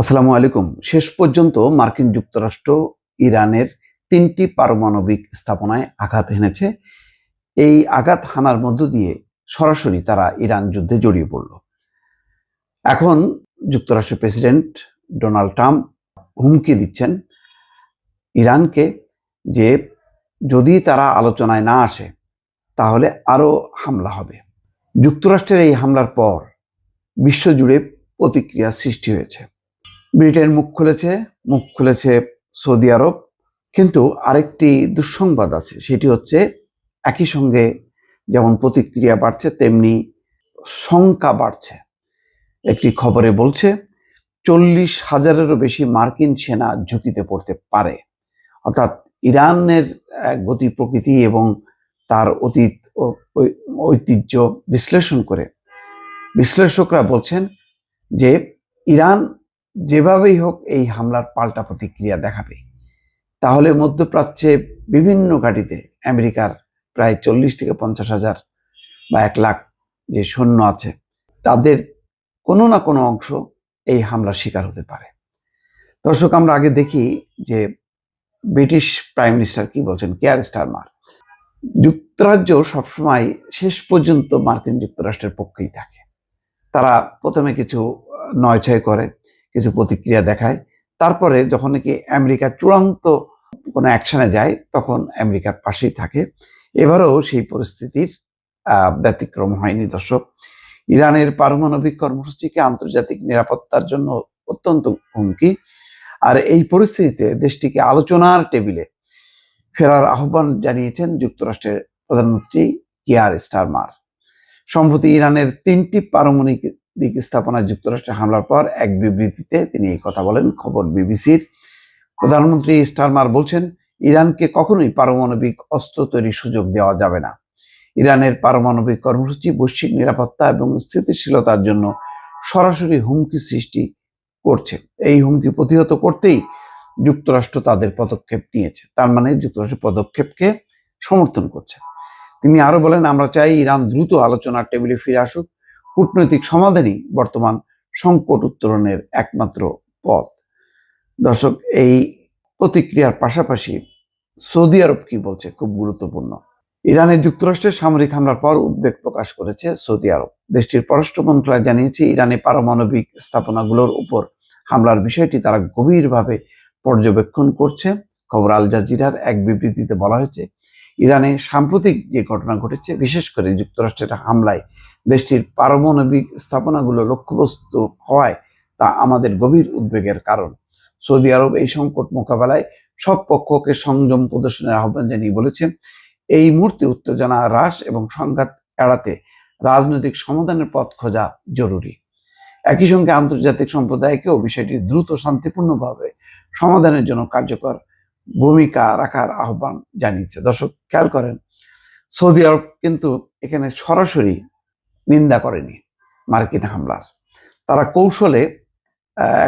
আসসালামু আলাইকুম। শেষ পর্যন্ত মার্কিন যুক্তরাষ্ট্র ইরানের তিনটি পারমাণবিক স্থাপনায় আঘাত হেনেছে এই আঘাত হানার মধ্য দিয়ে সরাসরি তারা ইরান যুদ্ধে জড়িয়ে পড়ল। এখন যুক্তরাষ্ট্রের প্রেসিডেন্ট ডোনাল্ড ট্রাম্প হুমকি দিচ্ছেন ইরানকে যে যদি তারা আলোচনায় না আসে, তাহলে আরও হামলা হবে। যুক্তরাষ্ট্রের এই হামলার পর বিশ্বজুড়ে প্রতিক্রিয়া সৃষ্টি হয়েছে। ব্রিটেন মুখ খুলেছে মুখ খুলেছে সৌদি আরব। কিন্তু আরেকটি দুঃসংবাদ আছে, সেটি হচ্ছে একই সঙ্গে যেমন প্রতিক্রিয়া বাড়ছে, তেমনি শঙ্কা বাড়ছে। একটি খবরে বলছে, চল্লিশ হাজারেরও বেশি মার্কিন সেনা ঝুঁকিতে পড়তে পারে। অর্থাৎ ইরানের গতি প্রকৃতি এবং তার অতীত ঐতিহ্য বিশ্লেষণ করে বিশ্লেষকরা বলছেন যে ইরান যেভাবেই হোক এই হামলার পাল্টা প্রতিক্রিয়া দেখাবে। তাহলে মধ্যপ্রাচ্যে বিভিন্ন ঘাঁটিতে আমেরিকার প্রায় চল্লিশ থেকে পঞ্চাশ হাজার বা এক লাখ যে সৈন্য আছে, তাদের কোনো না কোনো অংশ এই হামলার শিকার হতে পারে। দর্শক, আমরা আগে দেখি যে ব্রিটিশ প্রাইম মিনিস্টার কি বলছেন? Keir Starmer? যুক্তরাজ্য সবসময় শেষ পর্যন্ত মার্কিন যুক্তরাষ্ট্রের পক্ষেই থাকে। তারা প্রথমে কিছু নয় ছয় করে কিছু প্রতিক্রিয়া দেখায়। তারপরে যখন নাকি আমেরিকা চূড়ান্ত কোনো অ্যাকশানে যায়, তখন আমেরিকার পাশেই থাকে। এবারেও সেই পরিস্থিতির ব্যতিক্রম হয়নি দর্শক। ইরানের পারমাণবিক কর্মসূচিকে আন্তর্জাতিক নিরাপত্তার জন্য অত্যন্ত হুমকি। আর এই পরিস্থিতিতে দেশটিকে আলোচনার টেবিলে ফেরার আহ্বান জানিয়েছেন যুক্তরাষ্ট্রের প্রধানমন্ত্রী কিয়ার স্টারমার। সম্প্রতি ইরানের তিনটি পারমাণবিক স্থাপনায় যুক্তরাষ্ট্রের হামলার পর এক বিবৃতিতে তিনি এই কথা বলেন। খবর বিবিসির। প্রধানমন্ত্রী স্টারমার বলছেন, ইরানকে কখনোই পারমাণবিক অস্ত্র তৈরির সুযোগ দেওয়া যাবে না। ইরানের পারমাণবিক কর্মসূচি, বৈশ্বিক নিরাপত্তা এবং স্থিতিশীলতার জন্য সরাসরি হুমকি সৃষ্টি করছে। এই হুমকি প্রতিহত করতেই যুক্তরাষ্ট্র তাদের পদক্ষেপ নিয়েছে। তার মানে যুক্তরাষ্ট্রের পদক্ষেপকে সমর্থন করছে। তিনি আরও বলেন, আমরা চাই ইরান দ্রুত আলোচনার টেবিলে ফিরে আসুক। কূটনৈতিক সমাধানই বর্তমান সংকট উত্তরণের একমাত্র পথ। দর্শক, এই প্রতিক্রিয়ার পাশাপাশি সৌদি আরব কি বলছে খুব গুরুত্বপূর্ণ। ইরানের যুক্তরাষ্ট্রের সামরিক হামলার পর উদ্বেগ প্রকাশ করেছে সৌদি আরব। দেশটির পররাষ্ট্র মন্ত্রণালয় জানিয়েছে, ইরানে পারমাণবিক স্থাপনাগুলোর উপর হামলার বিষয়টি তারা গভীরভাবে পর্যবেক্ষণ করছে। খবর আল জাজিরার এক বিবৃতিতে বলা হয়েছে, ইরানে সাম্প্রতিক যে ঘটনা ঘটেছে, বিশেষ করে যুক্তরাষ্ট্রের হামলায় দেশটির পারমাণবিক স্থাপনাগুলো লক্ষ্যবস্তু হওয়ায় তা আমাদের গভীর উদ্বেগের কারণ। সৌদি আরব এই সংকট মোকাবেলায় সব পক্ষকে সংযম প্রদর্শনের আহ্বান জানিয়ে বলেছে, এই মুহূর্তে উত্তেজনা, হ্রাস এবং সংঘাত এড়াতে রাজনৈতিক সমাধানের পথ খোঁজা জরুরি। একই সঙ্গে আন্তর্জাতিক সম্প্রদায়কেও বিষয়টি দ্রুত শান্তিপূর্ণভাবে সমাধানের জন্য কার্যকর ভূমিকা রাখার আহ্বান জানিয়েছে। দর্শক, খেয়াল করেন, সৌদি আরব কিন্তু এখানে সরাসরি নিন্দা করেনি মার্কিন হামলার। তারা কৌশলে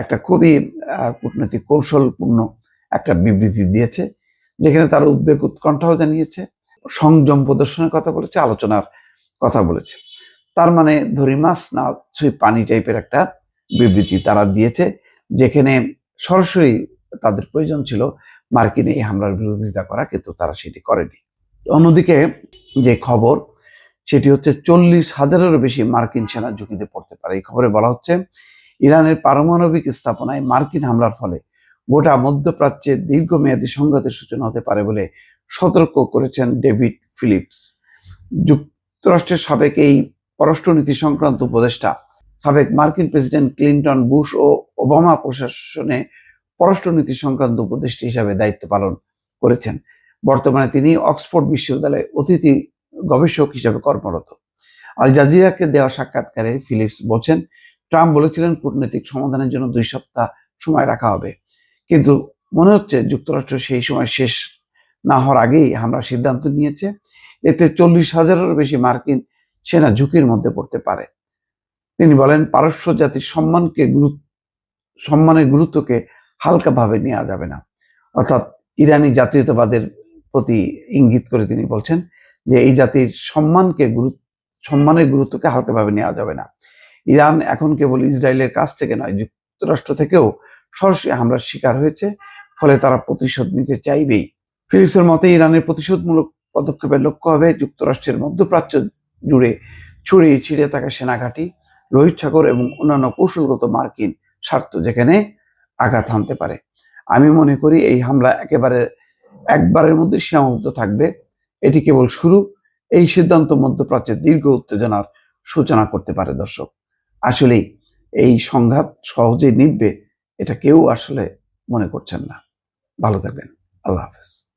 একটা খুবই কূটনৈতিক কৌশলপূর্ণ একটা বিবৃতি দিয়েছে, যেখানে তারা উদ্বেগ উৎকণ্ঠাও জানিয়েছে, সংযম প্রদর্শনের কথা বলেছে, আলোচনার কথা বলেছে। তার মানে ধরি মাছ না ছুঁই পানি টাইপের একটা বিবৃতি তারা দিয়েছে, যেখানে সরাসরি তাদের প্রয়োজন ছিল মার্কিন এই হামলার বিরোধিতা করা, কিন্তু তারা সেটি করেনি। অন্যদিকে যে খবর সেটি হচ্ছে চল্লিশ হাজারেরও বেশি মার্কিন সেনা ঝুঁকিতে পড়তে পারে। এই খবরে বলা হচ্ছে, ইরানের পারমাণবিক স্থাপনায় মার্কিন হামলার ফলে গোটা মধ্যপ্রাচ্যে দীর্ঘমেয়াদী সংঘাতের সূচনা হতে পারে বলে সতর্ক করেছেন ডেভিড ফিলিপস। যুক্তরাষ্ট্রের সাবেক এই পররাষ্ট্রনীতি সংক্রান্ত উপদেষ্টা, সাবেক মার্কিন প্রেসিডেন্ট ক্লিন্টন বুশ ও ওবামা প্রশাসনে পররাষ্ট্রনীতি সংক্রান্ত উপদেষ্টা হিসাবে দায়িত্ব পালন করেছেন। বর্তমানে তিনি অক্সফোর্ড বিশ্ববিদ্যালয়ে অতিথি গবেষক হিসাবে কর্মরত। আল জাজিরাকে দেওয়া সাক্ষাৎকারে ফিলিপস বলছেন, ট্রাম্প বলেছিলেন কূটনৈতিক সমাধানের জন্য দুই সপ্তাহ সময় রাখা হবে। কিন্তু মনে হচ্ছে যুক্তরাষ্ট্র সেই সময় শেষ না হওয়ার আগেই হামলার সিদ্ধান্ত নিয়েছে। এতে চল্লিশ হাজারেরও বেশি মার্কিন সেনা ঝুঁকির মধ্যে পড়তে পারে। তিনি বলেন, পারস্য জাতির সম্মানকে গুরুত্ব সম্মানের গুরুত্বকে হালকাভাবে নেওয়া যাবে না। অর্থাৎ ইরানি জাতীয়তাবাদের প্রতি ইঙ্গিত করে তিনি বলছেন যে এই জাতির সম্মানকে গুরুত্ব সম্মানের গুরুত্বকে হালকাভাবে নেওয়া যাবে না। ইরান এখন কেবল ইসরায়েলের কাছ থেকে নয়, যুক্তরাষ্ট্র থেকেও সরাসরি হামলার শিকার হয়েছে, ফলে তারা প্রতিশোধ নিতে চাইবেই। ফিলিপসের মতে, ইরানের প্রতিশোধমূলক পদক্ষেপের লক্ষ্য হবে যুক্তরাষ্ট্রের মধ্যপ্রাচ্য জুড়ে ছড়িয়ে ছিঁড়ে থাকা সেনাঘাঁটি, রোহিত সাগর এবং অন্যান্য কৌশলগত মার্কিন স্বার্থ যেখানে আঘাত হানতে পারে। আমি মনে করি এই হামলা একেবারে একবারের মধ্যে সীমাবদ্ধ থাকবে। এটি কেবল শুরু। এই সিদ্ধান্ত মধ্যপ্রাচ্যের দীর্ঘ উত্তেজনার সূচনা করতে পারে, দর্শক। আসলেই এই সংঘাত সহজেই নিববে এটা কেউ আসলে মনে করছেন না। ভালো থাকবেন। আল্লাহ হাফেজ।